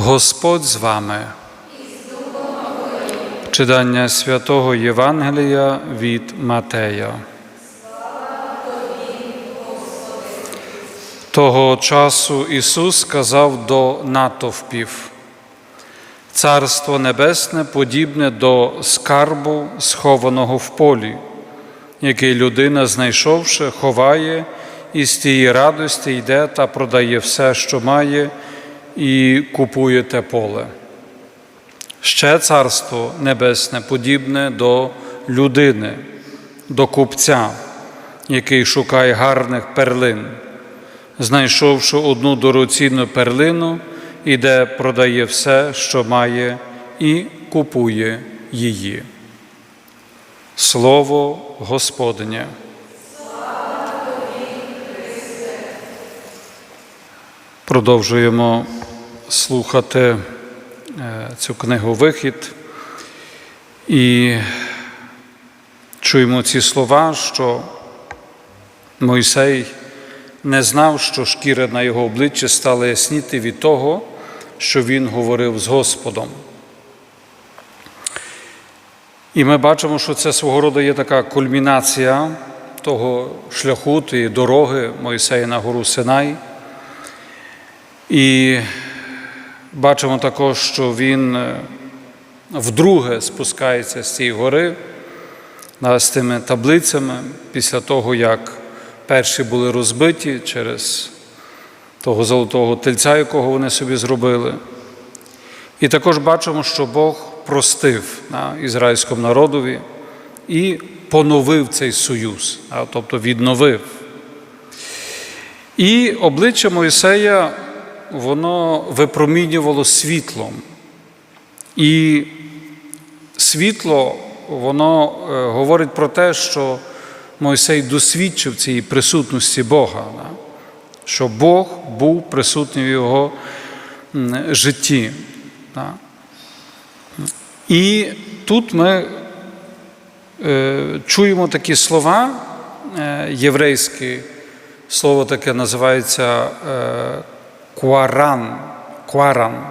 Господь з вами. Читання святого Євангелія від Матея. Того часу Ісус сказав до натовпів. Царство Небесне подібне до скарбу, схованого в полі, який людина, знайшовши, ховає і з тієї радості йде та продає все, що має, і купує те поле. Ще царство небесне подібне до людини, до купця, який шукає гарних перлин, знайшовши одну дорогоцінну перлину, іде, продає все, що має, і купує її. Слово Господнє. Продовжуємо слухати е, цю книгу Вихід і чуємо ці слова, що Мойсей не знав, що шкіра на його обличчі стала ясніти від того, що він говорив з Господом. І ми бачимо, що це свого роду є така кульмінація того шляху, тієї дороги Мойсея на гору Синай. І бачимо також, що він е, вдруге спускається з цієї гори з тими таблицями після того, як перші були розбиті через того золотого тельця, якого вони собі зробили. І також бачимо, що Бог простив на ізраїльському народові і поновив цей союз, тобто відновив. І обличчя Моїсея воно випромінювало світлом. І світло, воно е, говорить про те, що Мойсей досвідчив цієї присутності Бога, що Бог був присутній в його житті. І тут ми е, чуємо такі слова е, єврейські, слово таке називається куаран, куаран.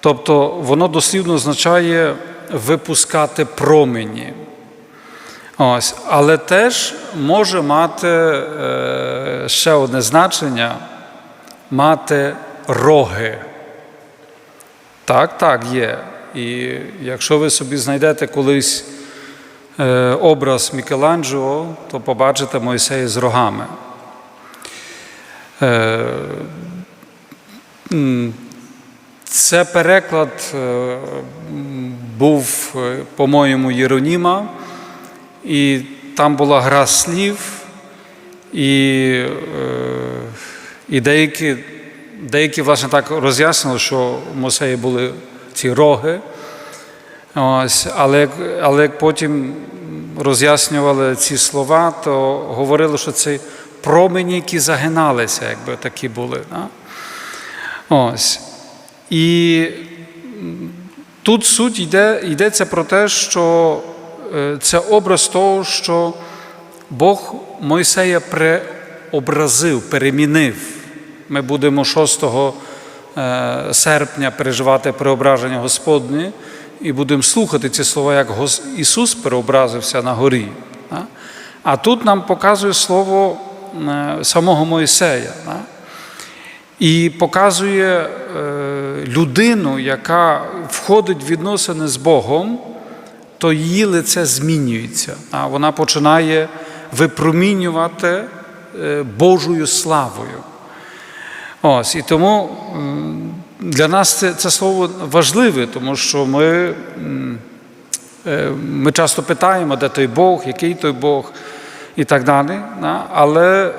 Тобто воно дослівно означає випускати промені. Ось, Але теж може мати е, ще одне значення мати роги. Так, так, є. І якщо ви собі знайдете колись е, образ Мікеланджело, то побачите Мойсея з рогами. Е, це переклад е, був, е, по-моєму, Єроніма, і там була гра слів, і і деякі, деякі власне, так роз'яснили, що в Мосеї були ці роги. Ось, Але але як потім роз'яснювали ці слова, то говорили, що це промені, які загиналися, якби такі були. Да? Ось. І тут суть йде, йдеться про те, що це образ того, що Бог Мойсея преобразив, перемінив. Ми будемо 6 серпня переживати преображення Господнє і будемо слухати ці слова, як Ісус переобразився на горі. А тут нам показує слово самого Мойсея. І показує людину, яка входить в відносини з Богом, то її лице змінюється. А вона починає випромінювати Божою славою. Ось, І тому для нас це це слово важливе, тому що ми, ми часто питаємо, де той Бог, який той Бог і так далі. Але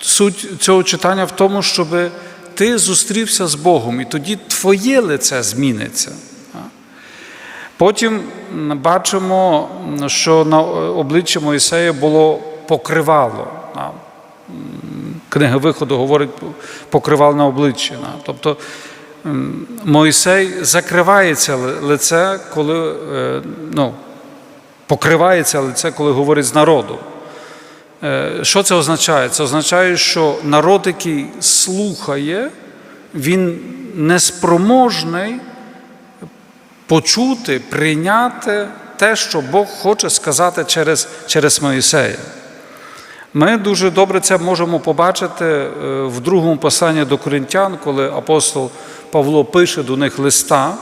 суть цього читання в тому, щоб ти зустрівся з Богом, і тоді твоє лице зміниться. Потім бачимо, що на обличчі Моїсея було покривало. Книга виходу говорить покривало на обличчі. Тобто Моїсей закривається лице, коли ну, покривається лице, коли говорить з народом. Що це означає? Це означає, що народ, який слухає, він неспроможний почути, прийняти те, що Бог хоче сказати через, через Моїсея. Ми дуже добре це можемо побачити е, в другому посланні до коринтян, коли апостол Павло пише до них листа.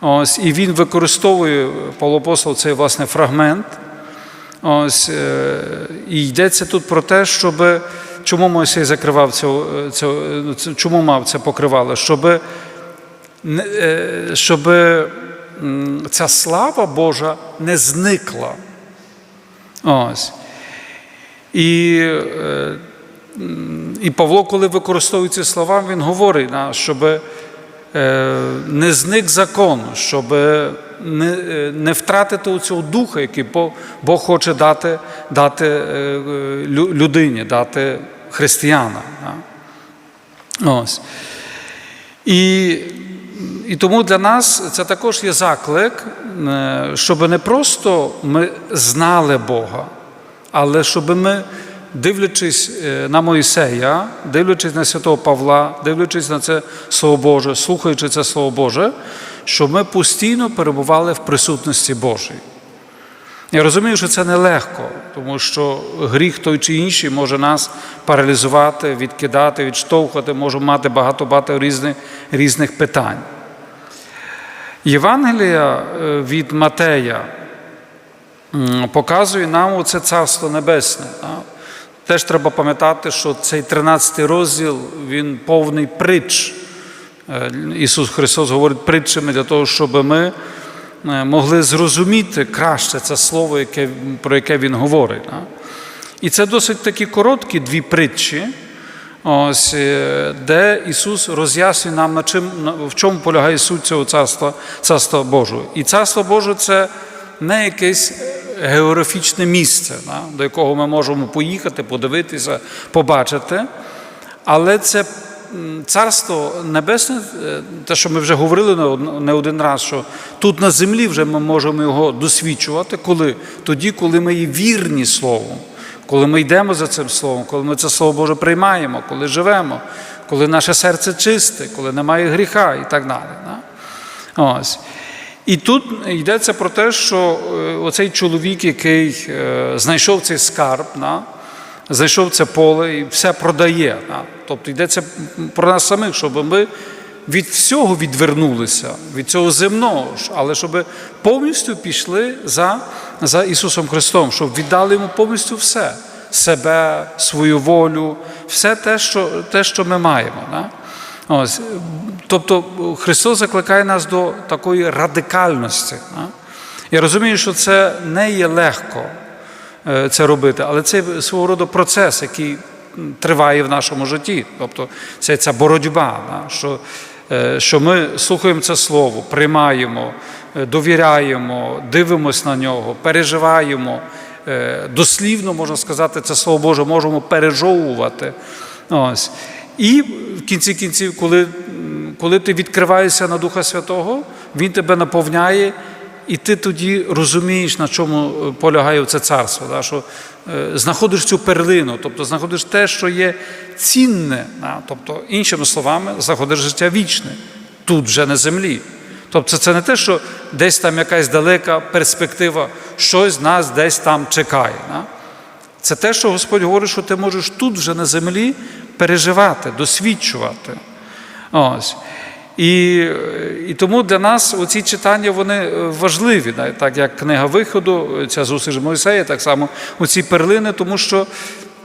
Ось, і він використовує Павло Апостол цей власне фрагмент. Ось, е, і йдеться тут про те, щоб чому Мойсей закривав це, це чому мав це покривало? Щоб, е, щоб ця слава Божа не зникла. Ось. І, е, і Павло, коли використовує ці слова, він говорить, щоб не зник закон, щоб не, е, не втратити цього духа, який Бог, хоче дати, дати е, е, лю- людині, дати християна. Ось. І, і тому для нас це також є заклик, е, щоб не просто ми знали Бога, але щоб ми, дивлячись е, на Моїсея, дивлячись на святого Павла, дивлячись на це Слово Боже, слухаючи це Слово Боже, щоб ми постійно перебували в присутності Божій. Я розумію, що це нелегко, тому що гріх той чи інший може нас паралізувати, відкидати, відштовхувати, може мати багато-багато різних, різних питань. Євангелія е, від Матея показує нам оце Царство Небесне. Теж треба пам'ятати, що цей 13 розділ він повний притч. Е, Ісус Христос говорить притчами для того, щоб ми е, могли зрозуміти краще це слово, яке, про яке Він говорить. І це досить такі короткі дві притчі, ось, е, де Ісус роз'яснює нам, на чим, в чому полягає суть цього царства, царства Божого. І царство Боже це не якесь географічне місце, до якого ми можемо поїхати, подивитися, побачити. Але це царство небесне, е, те, що ми вже говорили не один раз, що тут на землі вже ми можемо його досвідчувати, коли? Тоді, коли ми є вірні Слову, коли ми йдемо за цим Словом, коли ми це Слово Боже приймаємо, коли живемо, коли наше серце чисте, коли немає гріха і так далі. да. Ось. І тут йдеться про те, що е, оцей чоловік, який е, знайшов цей скарб, да, знайшов це поле і все продає. Да. Тобто йдеться про нас самих, щоб ми від всього відвернулися, від цього земного, але щоб повністю пішли за, за Ісусом Христом, щоб віддали йому повністю все себе, свою волю, все те, що, те, що ми маємо. Да. Ось, тобто Христос закликає нас до такої радикальності. Я розумію, що це не є легко е, це робити, але це свого роду процес, який триває в нашому житті. Тобто це ця боротьба, що, е, що ми слухаємо це слово, приймаємо, е, довіряємо, дивимося на нього, переживаємо. е, Дослівно можна сказати, це слово Боже можемо пережовувати. Ось. І в кінці кінців, коли, коли ти відкриваєшся на Духа Святого, Він тебе наповняє, і ти тоді розумієш, на чому е, полягає це царство. Да? Що е, знаходиш цю перлину, тобто знаходиш те, що є цінне, да? тобто, іншими словами, знаходиш життя вічне, тут вже на землі. Тобто це не те, що десь там якась далека перспектива, щось нас десь там чекає. Да? Це те, що Господь говорить, що ти можеш тут вже на землі переживати, досвідчувати. Ось. І, і тому для нас оці читання вони е, важливі, так як книга виходу, ця зустріч Мойсея, так само оці перлини, тому що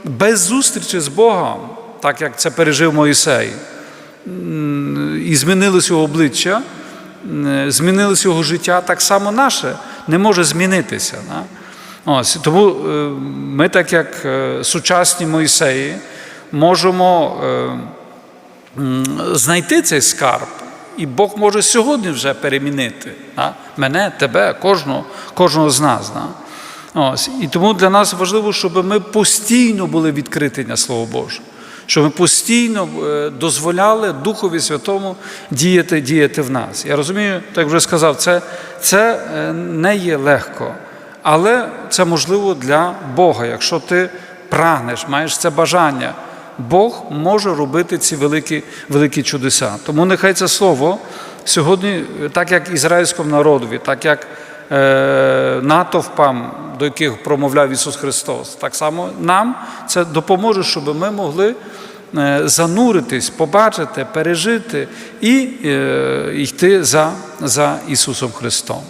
без зустрічі з Богом, так як це пережив Моїсей, і змінилось його обличчя, змінилось його життя, так само наше не може змінитися. Ось, тому е, ми, так як е, сучасні Моїсеї, можемо знайти цей скарб, і Бог може сьогодні вже перемінити да? мене, тебе, кожного, кожного з нас. Да? Ось. І тому для нас важливо, щоб ми постійно були відкриті на Слово Боже, щоб ми постійно е, дозволяли Духові Святому діяти, діяти в нас. Я розумію, так вже сказав, це, це е, не є легко, але це можливо для Бога, якщо ти прагнеш, маєш це бажання Бог може робити ці великі, великі чудеса. Тому нехай це слово сьогодні, так як ізраїльському народові, так як е, натовпам, до яких промовляв Ісус Христос, так само нам це допоможе, щоб ми могли е, зануритись, побачити, пережити і е, йти за, за Ісусом Христом.